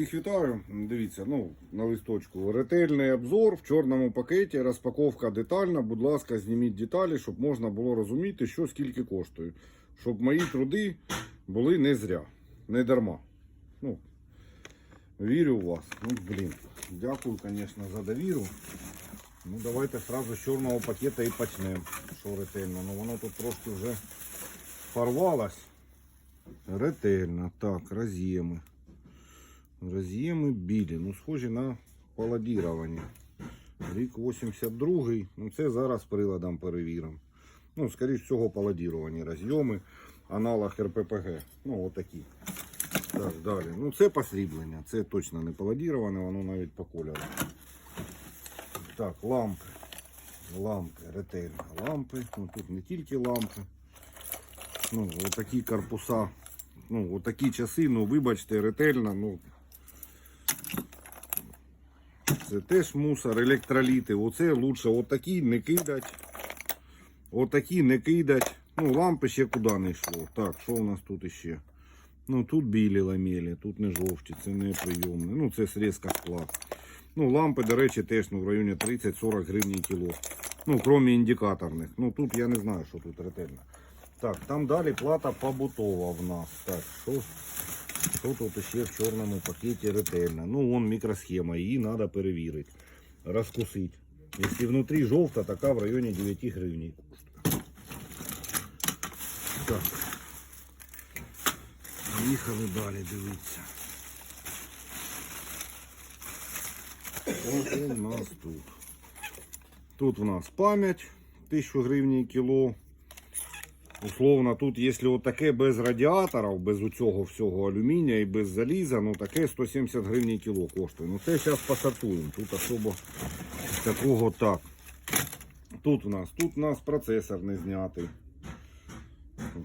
Всіх вітаю. Дивіться, ну, на листочку. Ретельний обзор в чорному пакеті, розпаковка детальна. Будь ласка, зніміть деталі, щоб можна було розуміти, що скільки коштує. Щоб мої труди були не зря, не дарма. Ну, вірю в вас. Ну, блін. Дякую, звісно, за довіру. Ну, давайте сразу з чорного пакета і почнемо. Що ретельно. Ну, воно тут трошки вже порвалось. Ретельно. Так, роз'єми. Роз'єми білі, ну схожі на паладіровані. Рік 82-й. Ну це зараз приладом перевіримо. Ну, скоріш всього, паладіровані роз'єми, аналог РППГ. Ну, отакі. Так, далі. Ну це посріблення. Це точно не паладіроване, воно навіть по кольору. Так, лампи. Лампи, ретельно. Лампи. Ну тут не тільки лампи. Ну, отакі корпуса. Ну, отакі часи, ну вибачте, ретельно, ну. Це теж мусор, електроліти. Оце лучше отакі не кидать. Отакі не кидать. Ну, лампи ще куди не йшло. Так, що у нас тут іще? Ну, тут білі ламелі, тут не жовті, це не прийомне. Ну, це срізка скла. Ну, лампи, до речі, теж ну, в районі 30-40 гривень кіло. Ну, крім індикаторних. Ну, тут я не знаю, що тут ретельно. Так, там далі плата побутова в нас. Так, що, тут ще в чорному пакеті ретельно? Ну, вон мікросхема, її треба перевірити. Розкусити. Якщо внутрі жовта, така в районі 9 гривень. Так. Їхали далі, дивіться. От у нас тут. Тут у нас пам'ять 1000 гривень кіло. Условно, тут, якщо таке без радіаторів, без цього всього алюмінія і без заліза, ну таке 170 гривень кіло коштує. Ну це зараз посортуємо. Тут особо такого так. Тут у нас, тут у нас процесор не знятий.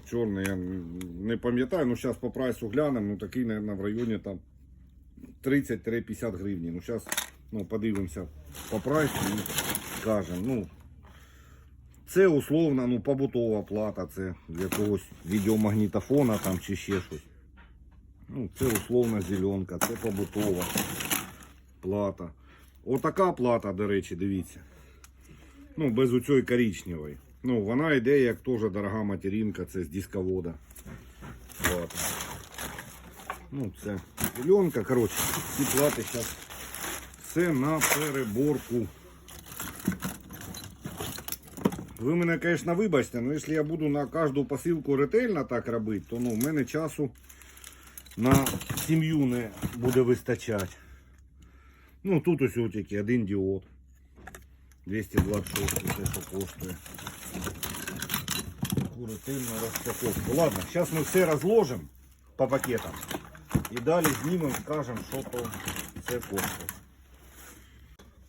Чорний я не пам'ятаю, ну зараз по прайсу глянемо, ну такий, мабуть, в районі там 30-50 гривень. Ну зараз ну, подивимося по прайсу і скажемо. Ну, це условно ну, побутова плата, це з якогось відеомагнітофона там чи ще щось. Ну, це условно зеленка, це побутова плата. Отака плата, до речі, дивіться. Ну, без оцієї коричневої. Ну, вона йде як теж дорога материнка, це з дисковода. Плата. Ну, це зеленка, коротше, ці плати зараз все на переборку. Ви мене, звісно, вибачте, але якщо я буду на кожну посилку ретельно так робити, то ну, в мене часу на сім'ю не буде вистачати. Ну, тут ось тільки один діод. 226 це що коштує. Таку розпаковку. Ладно, зараз ми все розложимо по пакетам. І далі знімемо, скажемо, що то це коштує.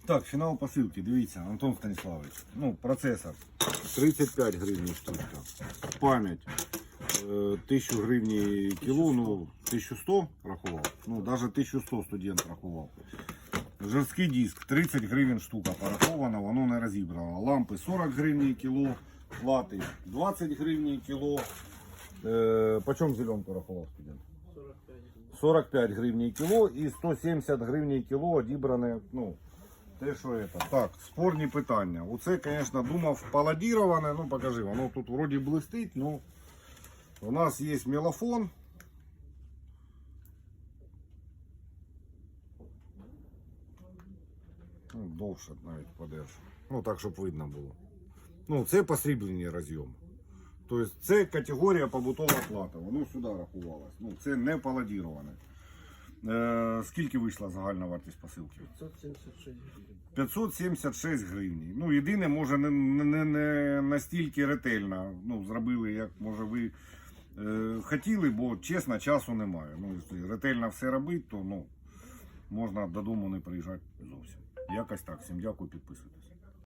Так, фінал посилки, дивіться, Антон Станіславович. Ну, процесор 35 гривень штучка. Пам'ять е, 1000 гривень кіло, ну 1100 рахував. Ну, навіть 1100 студент рахував. Жорсткий диск 30 гривень штука порахована, воно не розібрано. Лампи 40 гривень кіло, плати 20 гривень кіло. Е, по чому зеленку рахував студент? 45 гривень кіло і 170 гривень кіло одібране, ну, те, що це. Так, спорні питання. Оце, звісно, думав паладіроване, ну покажи, воно тут вроді блистить, ну у нас є мелофон. Ну, довше навіть подержу. Ну так, щоб видно було. Ну, це посріблені розйом. Тобто це категорія побутова плата. Воно сюди рахувалось. Ну, це не паладіроване. Е, скільки вийшла загальна вартість посилки? 576 гривень. 576 гривень. Ну, єдине, може, не, не, не настільки ретельно ну, зробили, як може ви е, хотіли, бо чесно, часу немає. Ну, якщо ретельно все робити, то ну, можна додому не приїжджати зовсім. Якось так. Всім дякую, підписуйтесь.